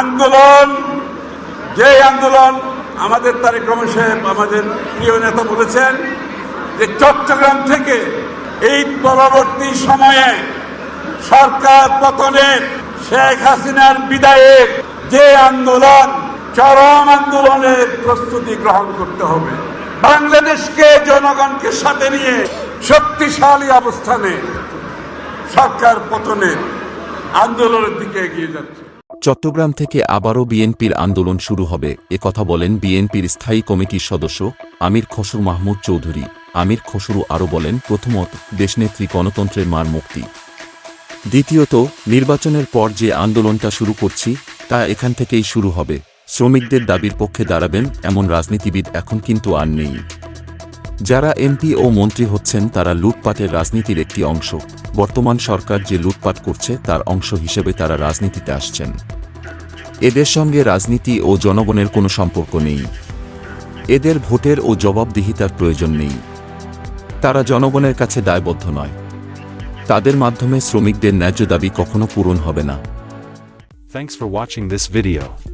আন্দোলন যে আন্দোলন আমাদের তারেক রহমান সাহেব আমাদের প্রিয় নেতা বলেছেন যে চট্টগ্রাম থেকে এই পরবর্তী সময়ে সরকার পতনের শেখ হাসিনার বিদায়ের যে আন্দোলন, চরম আন্দোলনের প্রস্তুতি গ্রহণ করতে হবে। বাংলাদেশকে, জনগণকে সাথে নিয়ে শক্তিশালী অবস্থানে সরকার পতনের আন্দোলনের দিকে এগিয়ে যাচ্ছে। চট্টগ্রাম থেকে আবারও বিএনপির আন্দোলন শুরু হবে। এ কথা বলেন বিএনপির স্থায়ী কমিটির সদস্য আমির খসরু মাহমুদ চৌধুরী। আমির খসরু আরও বলেন, প্রথমত, দেশনেত্রী গণতন্ত্রের মার মুক্তি। দ্বিতীয়ত, নির্বাচনের পর যে আন্দোলনটা শুরু করছি, তা এখান থেকেই শুরু হবে। শ্রমিকদের দাবির পক্ষে দাঁড়াবেন এমন রাজনীতিবিদ এখন কিন্তু আর নেই। যারা এমপি ও মন্ত্রী হচ্ছেন তারা লুটপাটের রাজনীতির একটি অংশ। বর্তমান সরকার যে লুটপাট করছে তার অংশ হিসেবে তারা রাজনীতিতে আসছেন। এদের সঙ্গে রাজনীতি ও জনগণের কোনো সম্পর্ক নেই। এদের ভোটের ও জবাবদিহিতার প্রয়োজন নেই। তারা জনগণের কাছে দায়বদ্ধ নয়। তাদের মাধ্যমে শ্রমিকদের ন্যায্য দাবি কখনো পূরণ হবে না। Thanks for watching this video.